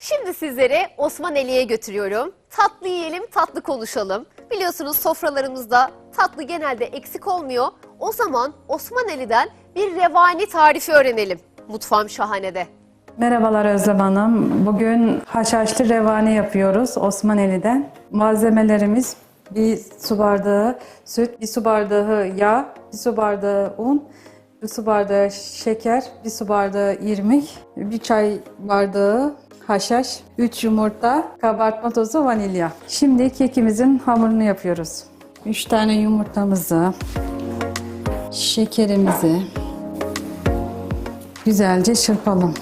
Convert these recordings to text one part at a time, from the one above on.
Şimdi sizleri Osmaneli'ye götürüyorum. Tatlı yiyelim, tatlı konuşalım. Biliyorsunuz sofralarımızda tatlı genelde eksik olmuyor. O zaman Osmaneli'den bir revani tarifi öğrenelim. Mutfağım şahanede. Merhabalar Özlem Hanım. Bugün haşhaşlı revani yapıyoruz Osmaneli'den. Malzemelerimiz bir su bardağı süt, bir su bardağı yağ, bir su bardağı un, bir su bardağı şeker, bir su bardağı irmik, bir çay bardağı haşhaş, 3 yumurta, kabartma tozu, vanilya. Şimdi kekimizin hamurunu yapıyoruz. 3 tane yumurtamızı, şekerimizi güzelce çırpalım.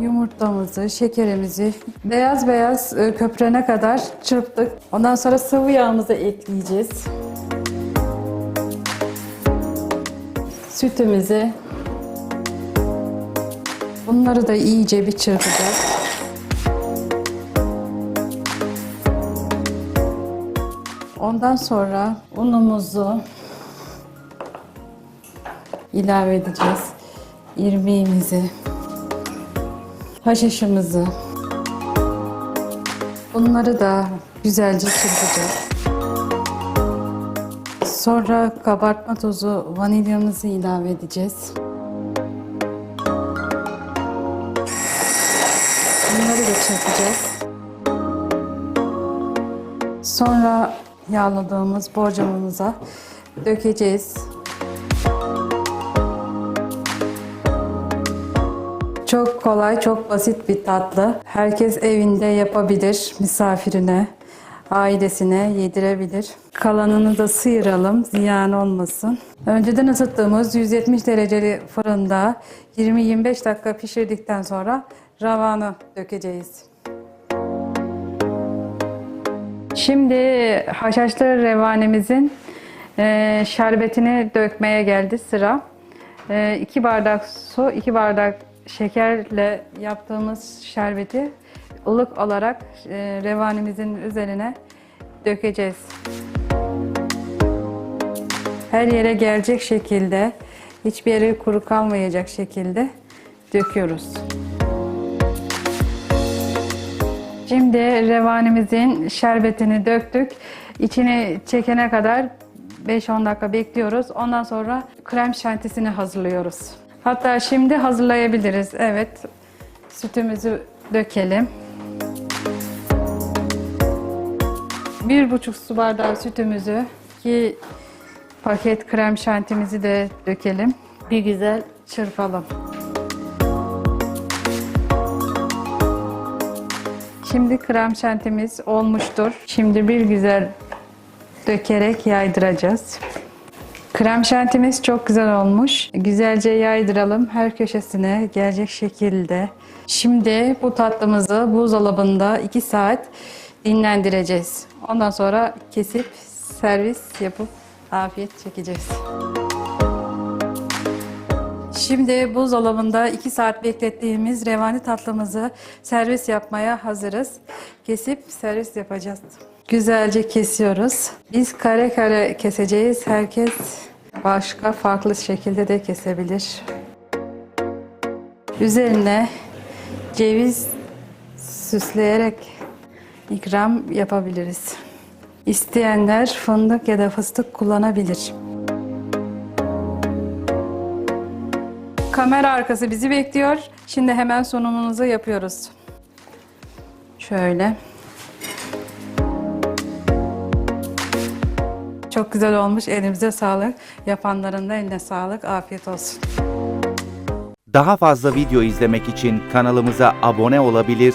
Yumurtamızı, şekerimizi beyaz beyaz e, köpürene kadar çırptık. Ondan sonra sıvı yağımızı ekleyeceğiz. Sütümüzü. Bunları da iyice bir çırpacağız. Ondan sonra unumuzu ilave edeceğiz. İrmiğimizi, haşhaşımızı. Bunları da güzelce çırpacağız. Sonra kabartma tozu, vanilyamızı ilave edeceğiz. Bunları da çırpacağız. Sonra yağladığımız borcamımıza dökeceğiz. Çok kolay, çok basit bir tatlı. Herkes evinde yapabilir, misafirine, ailesine yedirebilir. Kalanını da sıyıralım, ziyan olmasın. Önceden ısıttığımız 170 dereceli fırında 20-25 dakika pişirdikten sonra ravanı dökeceğiz. Şimdi haşhaşlı revanemizin e, şerbetini dökmeye geldi sıra. 2 bardak su, 2 bardak şekerle yaptığımız şerbeti ılık olarak e, revanemizin üzerine dökeceğiz. Her yere gelecek şekilde, hiçbir yere kuru kalmayacak şekilde döküyoruz. Şimdi revanimizin şerbetini döktük. İçini çekene kadar 5-10 dakika bekliyoruz. Ondan sonra krem şantisini hazırlıyoruz. Hatta şimdi hazırlayabiliriz. Evet. Sütümüzü dökelim. Bir buçuk su bardağı sütümüzü, iki paket krem şantimizi de dökelim. Bir güzel çırpalım. Şimdi krem şantimiz olmuştur. Şimdi bir güzel dökerek yaydıracağız. Krem şantimiz çok güzel olmuş. Güzelce yaydıralım her köşesine gelecek şekilde. Şimdi bu tatlımızı buzdolabında 2 saat dinlendireceğiz. Ondan sonra kesip servis yapıp afiyet çekeceğiz. Şimdi buzdolabında 2 saat beklettiğimiz revani tatlımızı servis yapmaya hazırız. Kesip servis yapacağız. Güzelce kesiyoruz. Biz kare kare keseceğiz. Herkes başka farklı şekilde de kesebilir. Üzerine ceviz süsleyerek ikram yapabiliriz. İsteyenler fındık ya da fıstık kullanabilir. Kamera arkası bizi bekliyor. Şimdi hemen sunumumuzu yapıyoruz. Şöyle. Çok güzel olmuş. Elimize sağlık. Yapanların da eline sağlık. Afiyet olsun. Daha fazla video izlemek için kanalımıza abone olabilir,